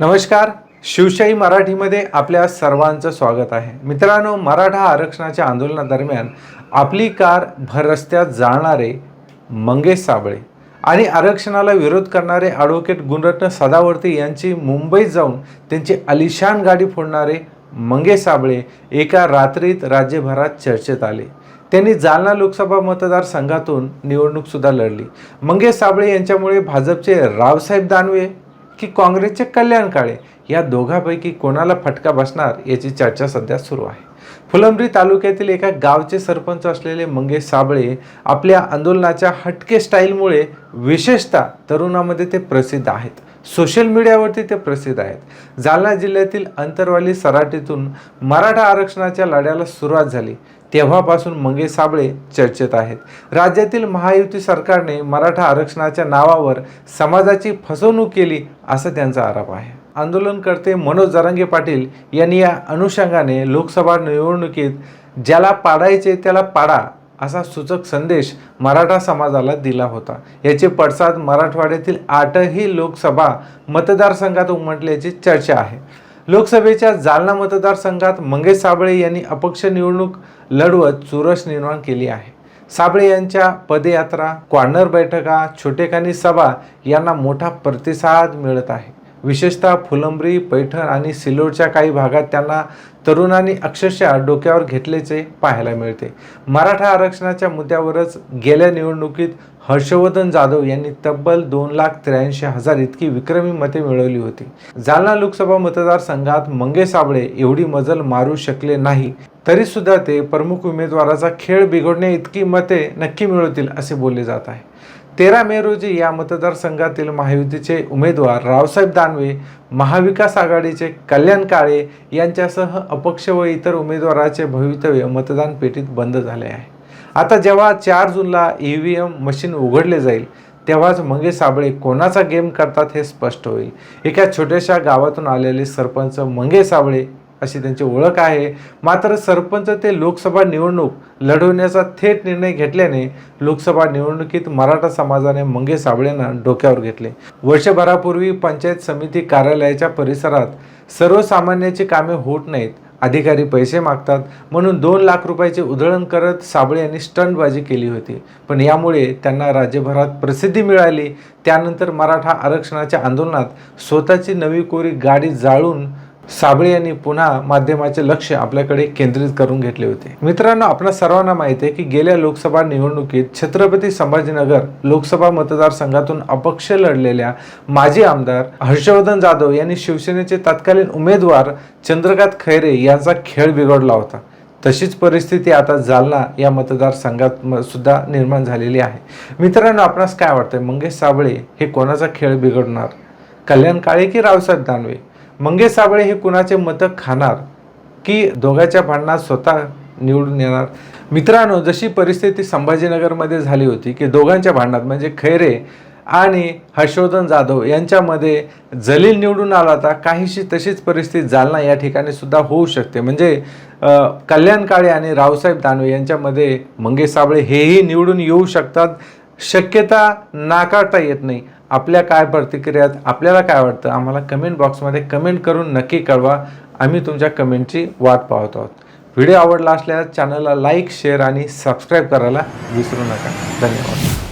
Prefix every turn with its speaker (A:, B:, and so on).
A: नमस्कार शिवशाही मराठीमध्ये आपल्या सर्वांचं स्वागत आहे. मित्रांनो मराठा आरक्षणाच्या आंदोलनादरम्यान आपली कार भर रस्त्यात जाणारे मंगेश साबळे आणि आरक्षणाला विरोध करणारे ॲडव्होकेट गुणरत्न सदावर्ती यांची मुंबईत जाऊन त्यांची अलिशान गाडी फोडणारे मंगेश साबळे एका रात्रीत राज्यभरात चर्चेत आले. त्यांनी जालना लोकसभा मतदारसंघातून निवडणूकसुद्धा लढली. मंगेश साबळे यांच्यामुळे भाजपचे रावसाहेब दानवे की काँग्रेसचे कल्याण काळे या दोघांपैकी कोणाला फटका बसणार याची चर्चा सध्या सुरू आहे. फुलंब्री तालुक्यातील एका गावचे सरपंच असलेले मंगेश साबळे आपल्या आंदोलनाच्या हटके स्टाईलमुळे विशेषतः तरुणामध्ये ते प्रसिद्ध आहेत. सोशल मीडियावरती ते प्रसिद्ध आहेत. जालना जिल्ह्यातील अंतरवाली सराटीतून मराठा आरक्षणाच्या लढ्याला सुरुवात झाली. तेव्हापासून मंगेश साबळे चर्चेत आहेत. राज्यातील महायुती सरकारने मराठा आरक्षणाच्या नावावर समाजाची फसवणूक केली असा त्यांचा आरोप आहे. आंदोलनकर्ते मनोज जरांगे पाटील यांनी या अनुषंगाने लोकसभा निवडणुकीत ज्याला पाडायचे त्याला पाडा असा सूचक संदेश मराठा समाजाला दिला होता. याचे पडसाद मराठवाड्यातील आठही लोकसभा मतदारसंघात उमटल्याची चर्चा आहे. लोकसभेच्या जालना मतदारसंघात मंगेश साबळे यांनी अपक्ष निवडणूक लढवत चुरस निर्माण केली आहे. साबळे यांच्या पदयात्रा कॉर्नर बैठका छोटेखानी सभा यांना मोठा प्रतिसाद मिळत आहे. विशेषतः फुलंब्री पैठण आणि सिल्लोडच्या काही भागात त्यांना तरुणांनी अक्षरशः डोक्यावर घेतल्याचे पाहायला मिळते. मराठा आरक्षणाच्या मुद्द्यावरच गेल्या निवडणुकीत हर्षवर्धन जाधव यांनी तब्बल दोन लाख त्र्याऐंशी हजार इतकी विक्रमी मते मिळवली होती. जालना लोकसभा मतदारसंघात मंगे साबळे एवढी मजल मारू शकले नाही तरी सुद्धा ते प्रमुख उमेदवाराचा खेळ बिघडण्या इतकी मते नक्की मिळवतील असे बोलले जात आहे. तेरा मे रोजी या मतदारसंघातील महायुतीचे उमेदवार रावसाहेब दानवे महाविकास आघाडीचे कल्याण काळे यांच्यासह अपक्ष व इतर उमेदवाराचे भवितव्य मतदान पेटीत बंद झाले आहे. आता जेव्हा चार जूनला ई व्ही एम मशीन उघडले जाईल तेव्हाच मंगेश साबळे कोणाचा गेम करतात हे स्पष्ट होईल. एका छोट्याशा गावातून आलेले सरपंच मंगेश साबळे अशी त्यांची ओळख आहे. मात्र सरपंच ते लोकसभा निवडणूक लढवण्याचा थेट निर्णय घेतल्याने लोकसभा निवडणुकीत मराठा समाजाने मंगे साबळेंना डोक्यावर घेतले. वर्षभरापूर्वी पंचायत समिती कार्यालयाच्या परिसरात सर्वसामान्याची कामे होत नाहीत. अधिकारी पैसे मागतात म्हणून दोन लाख रुपयाचे उधळण करत साबळे यांनी स्टंटबाजी केली होती. पण यामुळे त्यांना राज्यभरात प्रसिद्धी मिळाली. त्यानंतर मराठा आरक्षणाच्या आंदोलनात स्वतःची नवी कोरी गाडी जाळून साबळे यांनी पुन्हा माध्यमाचे लक्ष आपल्याकडे केंद्रित करून घेतले होते. मित्रांनो आपल्या सर्वांना माहिती आहे की गेल्या लोकसभा निवडणुकीत छत्रपती संभाजीनगर लोकसभा मतदारसंघातून अपक्ष लढलेल्या माजी आमदार हर्षवर्धन जाधव यांनी शिवसेनेचे तत्कालीन उमेदवार चंद्रकांत खैरे यांचा खेळ बिघडला होता. तशीच परिस्थिती आता जालना या मतदारसंघात सुद्धा निर्माण झालेली आहे. मित्रांनो आपणास काय वाटतंय? मंगेश साबळे हे कोणाचा खेळ बिघडणार? कल्याण काळे की रावसाहेब दानवे? मंगेश साबळे हे कुणाचे मतं खाणार? की दोघांच्या भांडणात स्वतः निवडून येणार? मित्रांनो जशी परिस्थिती संभाजीनगरमध्ये झाली होती की दोघांच्या भांडणात म्हणजे खैरे आणि हर्षवर्धन जाधव यांच्यामध्ये जलील निवडून आला होता काहीशी तशीच परिस्थिती जालना या ठिकाणी सुद्धा होऊ शकते. म्हणजे कल्याण काळे आणि रावसाहेब दानवे यांच्यामध्ये मंगेश साबळे हेही निवडून येऊ शकतात. शक्यता नाकारता येत नाही. आपल्या काय प्रतिक्रियात आपल्याला काय वाटतं आम्हाला कमेंट बॉक्समध्ये कमेंट करून नक्की कळवा. आम्ही तुमच्या कमेंटची वाट पाहत आहोत. व्हिडिओ आवडला असल्यास चॅनलला लाईक शेअर आणि सबस्क्राईब करायला विसरू नका. धन्यवाद.